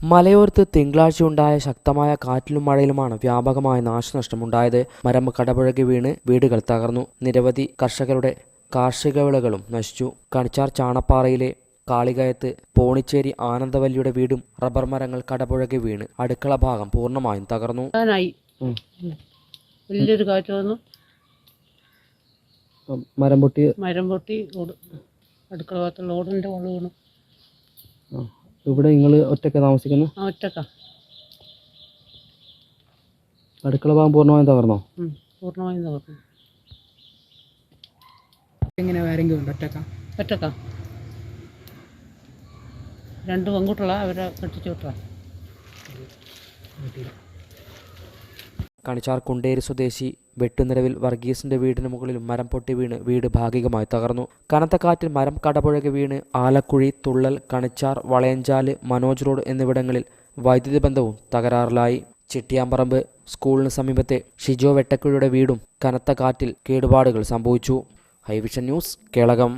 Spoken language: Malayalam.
മലയോരത്ത് തിങ്കളാഴ്ച ഉണ്ടായ ശക്തമായ കാറ്റിലും മഴയിലുമാണ് വ്യാപകമായ നാശനഷ്ടമുണ്ടായത്. മരം കടപുഴകി വീണ് വീടുകൾ തകർന്നു. നിരവധി കർഷകരുടെ കാർഷിക വിളകളും നശിച്ചു. കണിച്ചാർ ചാണപ്പാറയിലെ കാളികയത്ത് പോണിച്ചേരി ആനന്ദവല്ലിയുടെ വീടും റബ്ബർ മരങ്ങൾ കടപുഴകി വീണ് അടുക്കള ഭാഗം പൂർണമായും തകർന്നു. വലിയൊരു കാറ്റ് വന്നു. മരം പൊട്ടി മരം പൊട്ടി ഓട് അടുക്കള ഭാഗത്തുള്ള ഓടിന്റെ വളവാണ് വീണു. ഇവിടെ നിങ്ങൾ ഒറ്റക്ക താമസിക്കുന്നു? ഒറ്റക്ക. അടുക്കള ഭാഗം പൂർണമായും തകർന്നോ? പൂർണമായും തകർന്നു. എങ്ങനെ വേറെങ്കിലും ഉണ്ട് ഒറ്റക്ക? ഒറ്റക്ക. രണ്ട് പെൺകുട്ടികളാ അവരെ കെട്ടിച്ചു വിട്ടാ കണിച്ചാർ കുണ്ടേരി സ്വദേശി വെട്ടുനിരവിൽ വർഗീസിന്റെ വീടിന് മുകളിൽ മരം പൊട്ടി വീണ് വീട് ഭാഗികമായി തകർന്നു. കനത്ത കാറ്റിൽ മരം കടപുഴകി വീണ് ആലക്കുഴി തുള്ളൽ കണിച്ചാർ വളയഞ്ചാൽ മനോജ് റോഡ് എന്നിവിടങ്ങളിൽ വൈദ്യുതി ബന്ധവും തകരാറിലായി. ചിട്ടിയാമ്പറമ്പ് സ്കൂളിന് സമീപത്തെ ഷിജോ വെട്ടക്കുഴിയുടെ വീടും കനത്ത കാറ്റിൽ കേടുപാടുകൾ സംഭവിച്ചു. High vision news Kelakam.